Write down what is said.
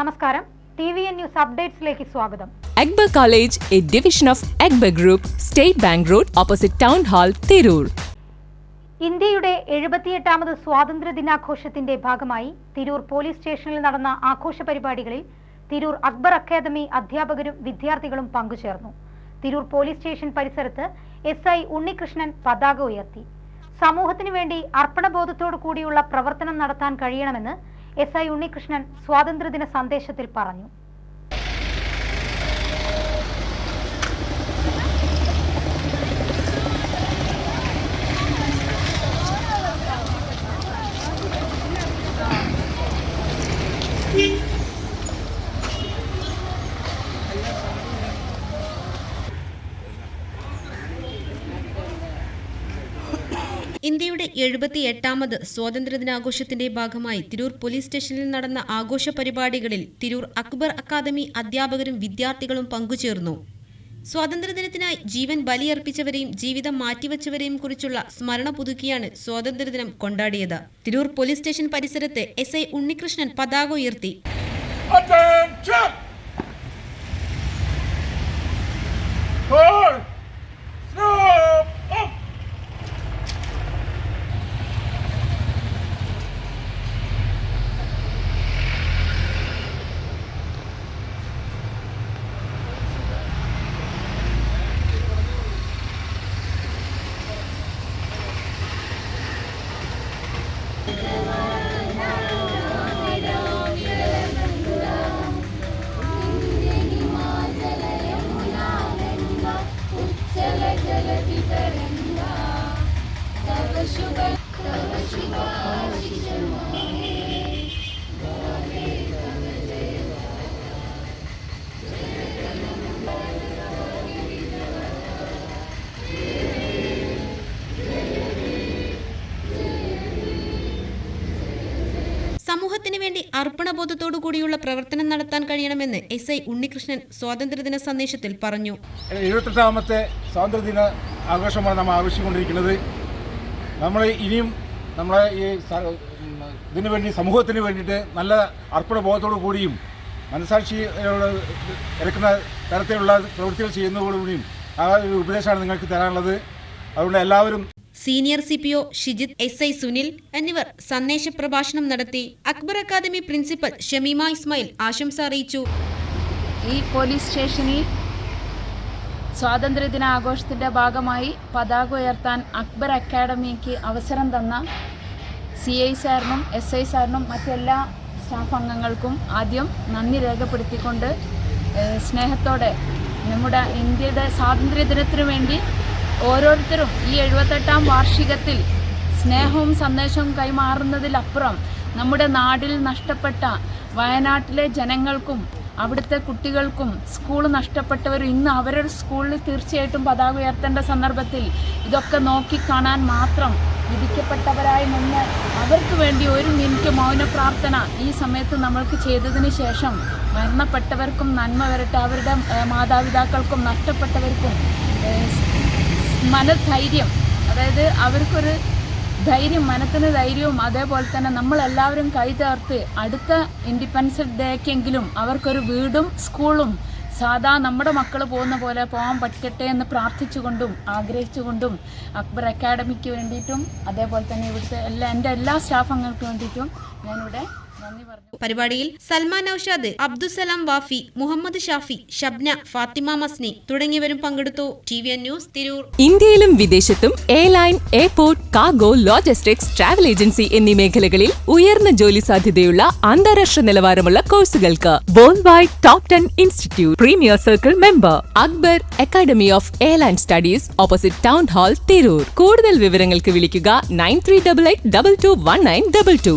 നമസ്കാരം. T V N news അപ്ഡേറ്റ്സിലേക്ക് സ്വാഗതം. Akbar college A division of Akbar group state bank road opposite town hall Tirur. ഇന്ത്യയുടെ എഴുപത്തിയെട്ടാമത് സ്വാതന്ത്ര്യ ദിനാഘോഷത്തിന്റെ ഭാഗമായി തിരൂർ പോലീസ് സ്റ്റേഷനിൽ നടന്ന ആഘോഷ പരിപാടികളിൽ തിരൂർ അക്ബർ അക്കാദമി അധ്യാപകരും വിദ്യാർത്ഥികളും പങ്കുചേർന്നു. തിരൂർ പോലീസ് സ്റ്റേഷൻ പരിസരത്ത് എസ് ഐ ഉണ്ണികൃഷ്ണൻ പതാക ഉയർത്തി. സമൂഹത്തിനു വേണ്ടി അർപ്പണബോധത്തോടു കൂടിയുള്ള പ്രവർത്തനം നടത്താൻ കഴിയണമെന്ന് എസ് ഐ ഉണ്ണികൃഷ്ണൻ സ്വാതന്ത്ര്യദിന സന്ദേശത്തിൽ പറഞ്ഞു ഇന്ത്യയുടെ എഴുപത്തി എട്ടാമത് സ്വാതന്ത്ര്യദിനാഘോഷത്തിന്റെ ഭാഗമായി തിരൂർ പോലീസ് സ്റ്റേഷനിൽ നടന്ന ആഘോഷ പരിപാടികളിൽ തിരൂർ അക്ബർ അക്കാദമി അധ്യാപകരും വിദ്യാർത്ഥികളും പങ്കുചേർന്നു. സ്വാതന്ത്ര്യദിനത്തിനായി ജീവൻ ബലിയർപ്പിച്ചവരെയും ജീവിതം മാറ്റിവെച്ചവരെയും കുറിച്ചുള്ള സ്മരണ പുതുക്കിയാണ് സ്വാതന്ത്ര്യദിനം കൊണ്ടാടിയത്. തിരൂർ പോലീസ് സ്റ്റേഷൻ പരിസരത്ത് എസ് ഐ ഉണ്ണികൃഷ്ണൻ പതാക ഉയർത്തി. Come on. വേണ്ടി അർപ്പണബോധത്തോടു കൂടിയുള്ള പ്രവർത്തനം നടത്താൻ കഴിയണമെന്ന് എസ് ഐ ഉണ്ണികൃഷ്ണൻ സ്വാതന്ത്ര്യദിന സന്ദേശത്തിൽ പറഞ്ഞു. എഴുപത്തെട്ടാമത്തെ സ്വാതന്ത്ര്യദിന ആഘോഷമാണ് നമ്മൾ ആഘോഷിച്ചുകൊണ്ടിരിക്കുന്നത്. നമ്മൾ ഇനിയും നമ്മളെ ഈ ഇതിനു വേണ്ടി സമൂഹത്തിന് വേണ്ടിയിട്ട് നല്ല അർപ്പണബോധത്തോടു കൂടിയും മനസാക്ഷി എടുക്കുന്ന തരത്തിലുള്ള പ്രവൃത്തികൾ ചെയ്യുന്നതോടുകൂടിയും ആ ഒരു ഉപദേശമാണ് നിങ്ങൾക്ക് തരാനുള്ളത്. അതുകൊണ്ട് എല്ലാവരും senior C P O Shijith S I Sunil എന്നിവർ സന്ദേശ പ്രഭാഷണം നടത്തി. അക്ബർ അക്കാദമി പ്രിൻസിപ്പൽ ഷമീമ ഇസ്മായിൽ ആശംസ അറിയിച്ചു. ഈ പോലീസ് സ്റ്റേഷനിൽ സ്വാതന്ത്ര്യദിന ആഘോഷത്തിന്റെ ഭാഗമായി പതാക ഉയർത്താൻ അക്ബർ അക്കാദമിക്ക് അവസരം തന്ന സി ഐ സാറിനും എസ് ഐ സാറിനും മറ്റെല്ലാ സ്റ്റാഫ് അംഗങ്ങൾക്കും ആദ്യം നന്ദി രേഖപ്പെടുത്തിക്കൊണ്ട് സ്നേഹത്തോടെ നമ്മുടെ ഇന്ത്യയുടെ സ്വാതന്ത്ര്യ ദിനത്തിനു വേണ്ടി ഓരോരുത്തരും ഈ എഴുപത്തെട്ടാം വാർഷികത്തിൽ സ്നേഹവും സന്ദേശവും കൈമാറുന്നതിലപ്പുറം നമ്മുടെ നാടിൽ നഷ്ടപ്പെട്ട വയനാട്ടിലെ ജനങ്ങൾക്കും അവിടുത്തെ കുട്ടികൾക്കും സ്കൂൾ നഷ്ടപ്പെട്ടവരും ഇന്ന് അവരുടെ സ്കൂളിൽ തീർച്ചയായിട്ടും പതാക ഉയർത്തേണ്ട സന്ദർഭത്തിൽ ഇതൊക്കെ നോക്കിക്കാണാൻ മാത്രം വിധിക്കപ്പെട്ടവരായി നിന്ന് അവർക്ക് വേണ്ടി ഒരു മിനിറ്റ് മൗന പ്രാർത്ഥന ഈ സമയത്ത് നമ്മൾക്ക് ചെയ്തതിന് ശേഷം മരണപ്പെട്ടവർക്കും നന്മ വരട്ടെ. അവരുടെ മാതാപിതാക്കൾക്കും നഷ്ടപ്പെട്ടവർക്കും മനധൈര്യം. അതായത് അവർക്കൊരു ധൈര്യം മനത്തിന് ധൈര്യവും അതേപോലെ തന്നെ നമ്മളെല്ലാവരും കൈതേർത്ത് അടുത്ത ഇൻഡിപെൻഡൻസ് ഡേക്കെങ്കിലും അവർക്കൊരു വീടും സ്കൂളും സാധാ നമ്മുടെ മക്കൾ പോകുന്ന പോലെ പോകാൻ പറ്റട്ടെ എന്ന് പ്രാർത്ഥിച്ചുകൊണ്ടും ആഗ്രഹിച്ചുകൊണ്ടും അക്ബർ അക്കാഡമിക്ക് വേണ്ടിയിട്ടും അതേപോലെ തന്നെ ഇവിടുത്തെ എല്ലാ എന്റെ എല്ലാ സ്റ്റാഫ് അംഗങ്ങൾക്ക് വേണ്ടിയിട്ടും ഞാനിവിടെ പരിപാടിയിൽ സൽമാൻ ഔഷാദ് അബ്ദുസലാം വാഫി മുഹമ്മദ് ഷാഫി ഷബ്ന ഫാത്തിമ മസ്നി തുടങ്ങിയവരും പങ്കെടുത്തു. T V N news Tirur. ഇന്ത്യയിലും വിദേശത്തും airline airport cargo logistics travel agency എന്നീ മേഖലകളിൽ ഉയർന്ന ജോലി സാധ്യതയുള്ള അന്താരാഷ്ട്ര നിലവാരമുള്ള കോഴ്സുകൾക്ക് world wide top ten institute premier circle member Akbar academy of airline studies opposite town hall Tirur. കൂടുതൽ വിവരങ്ങൾക്ക് വിളിക്കുക nine three double eight double two one nine double two